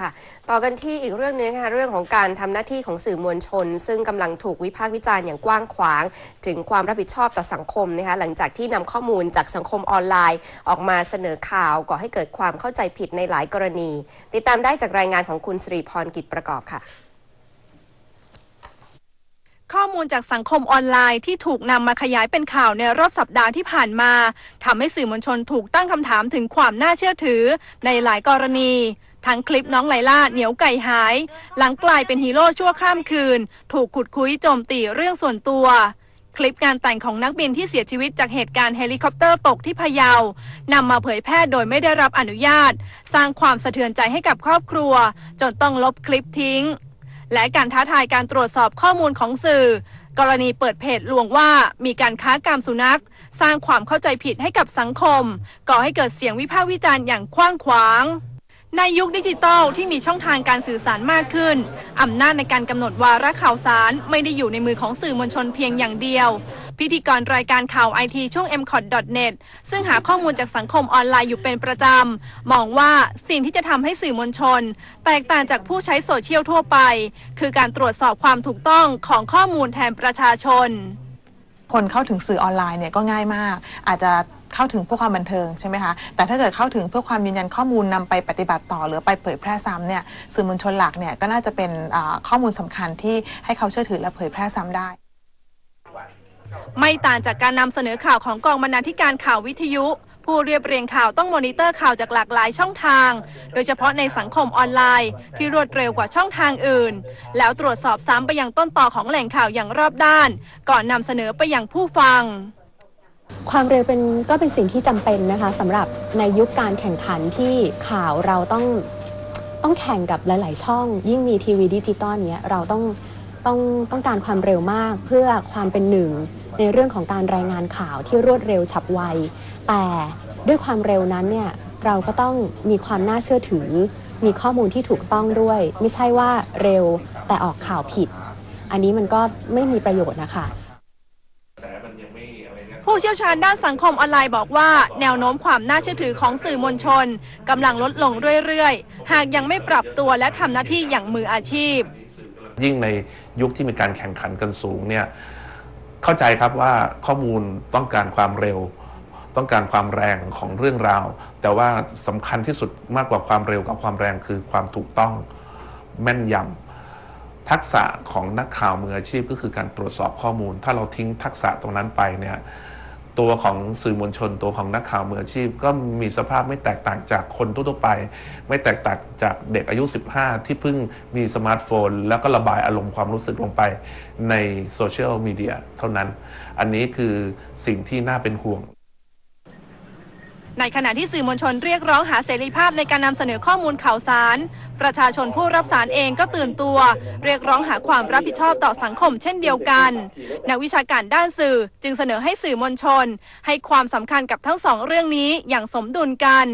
ค่ะต่อกันที่อีกเรื่องหนึงค่ะเรื่องของการทำหน้าที่ของสื่อมวลชน ซึ่งกำลังถูกวิพากษ์วิจารณ์อย่างกว้างขวาง ถึงความรับผิดชอบต่อสังคมนะคะหลังจากที่นำข้อมูลจากสังคมออนไลน์ ออกมาเสนอข่าวก่อให้เกิดความเข้าใจผิดในหลายกรณี ติดตามได้จากรายงานของคุณสิริพรกิจประกอบค่ะข้อมูลจากสังคมออนไลน์ที่ถูกนำมาขยายเป็นข่าวในรอบสัปดาห์ที่ผ่านมาทำให้สื่อมวลชนถูกตั้งคำถามถึงความน่าเชื่อถือในหลายกรณี ทั้งคลิปน้องไลล่าเหนียวไก่หาย หลังกลายเป็นฮีโร่ชั่วข้ามคืน ถูกขุดคุยโจมตีเรื่องส่วนตัว คลิปงานแต่งของนักบินที่เสียชีวิตจากเหตุการณ์เฮลิคอปเตอร์ตกที่พะเยานำมาเผยแพร่โดยไม่ได้รับอนุญาต สร้างความสะเทือนใจให้กับครอบครัว จนต้องลบคลิปทิ้ง และการท้าทายการตรวจสอบข้อมูลของสื่อ กรณีเปิดเพจลวงว่ามีการค้ากามสุนัขสร้างความเข้าใจผิดให้กับสังคม ก่อให้เกิดเสียงวิพากษ์วิจารณ์อย่างกว้างขวาง ในยุคดิจิตอลที่มีช่องทางการสื่อสารมากขึ้น อำนาจในการกำหนดวาระข่าวสารไม่ได้อยู่ในมือของสื่อมวลชนเพียงอย่างเดียว พิธีกรรายการข่าวไอทีช่อง m c o t n e t ซึ่งหาข้อมูลจากสังคมออนไลน์อยู่เป็นประจำ มองว่าสิ่งที่จะทำให้สื่อมวลชน แตกต่างจากผู้ใช้โซเชียลทั่วไป คือการตรวจสอบความถูกต้องของข้อมูลแทนประชาชน คนเข้าถึงสื่อออนไลน์เนี่ยก็ง่ายมาก อาจจะ เข้าถึงเพื่อความบันเทิงใช่ไหมคะแต่ถ้าเกิดเข้าถึงเพื่อความยืนยันข้อมูลนำไปปฏิบัติต่อ หรือไปเผยแพร่ซ้ำเนี่ยสื่อมวลชนหลักเนี่ยก็น่าจะเป็นข้อมูลสำคัญที่ให้เขาเชื่อถือและเผยแพร่ซ้ำได้ไม่ต่างจากการนำเสนอข่าวของกองบรรณาธิการข่าววิทยุ ผู้เรียบเรียงข่าวต้องมอนิเตอร์ข่าวจากหลากหลายช่องทาง โดยเฉพาะในสังคมออนไลน์ ที่รวดเร็วกว่าช่องทางอื่น แล้วตรวจสอบซ้ำไปยังต้นต่อของแหล่งข่าวอย่างรอบด้าน ก่อนนำเสนอไปยังผู้ฟัง ความเร็วเป็นก็เป็นสิ่งที่จำเป็นนะคะสำหรับในยุคการแข่งขันที่ข่าวเราต้องต้องแข่งกับหลาย ๆ ช่อง ยิ่งมีทีวีดิจิตอลเนี้ยเราต้องต้องต้องการความเร็วมากเพื่อความเป็นหนึ่ง ในเรื่องของการรายงานข่าวที่รวดเร็วฉับไว แต่ด้วยความเร็วนั้นเนี่ยเราก็ต้องมีความน่าเชื่อถือ มีข้อมูลที่ถูกต้องด้วย ไม่ใช่ว่าเร็วแต่ออกข่าวผิด อันนี้มันก็ไม่มีประโยชน์นะคะ ผู้เชี่ยวชาญด้านสังคมออนไลน์บอกว่า แนวโน้มความน่าเชื่อถือของสื่อมวลชนกำลังลดลงเรื่อยๆ หากยังไม่ปรับตัวและทำหน้าที่อย่างมืออาชีพ ยิ่งในยุคที่มีการแข่งขันกันสูงเนี่ยเข้าใจครับว่าข้อมูลต้องการความเร็ว ต้องการความแรงของเรื่องราว แต่ว่าสำคัญที่สุดมากกว่าความเร็วกับความแรงคือความถูกต้องแม่นยำ ทักษะของนักข่าวมืออาชีพก็คือการตรวจสอบข้อมูล ถ้าเราทิ้งทักษะตรงนั้นไปเนี่ยตัวของสื่อมวลชนตัวของนักข่าวมืออาชีพ ก็มีสภาพไม่แตกต่างจากคนทั่วไป ไม่แตกต่างจากเด็กอายุ 15 ที่เพิ่งมีสมาร์ทโฟน แล้วก็ระบายอารมณ์ความรู้สึกลงไปในโซเชียลมีเดียเท่านั้น อันนี้คือสิ่งที่น่าเป็นห่วง ในขณะที่สื่อมวลชนเรียกร้องหาเสรีภาพในการนำเสนอข้อมูลข่าวสาร ประชาชนผู้รับสารเองก็ตื่นตัว เรียกร้องหาความรับผิดชอบต่อสังคมเช่นเดียวกัน นักวิชาการด้านสื่อจึงเสนอให้สื่อมวลชน ให้ความสำคัญกับทั้งสองเรื่องนี้อย่างสมดุลกัน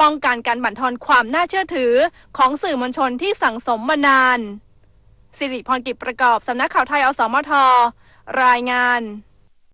ป้องกันการบั่นทอนความน่าเชื่อถือ ของสื่อมวลชนที่สั่งสมมานาน สิริพรกิจประกอบสำนักข่าวไทยอสมทรายงาน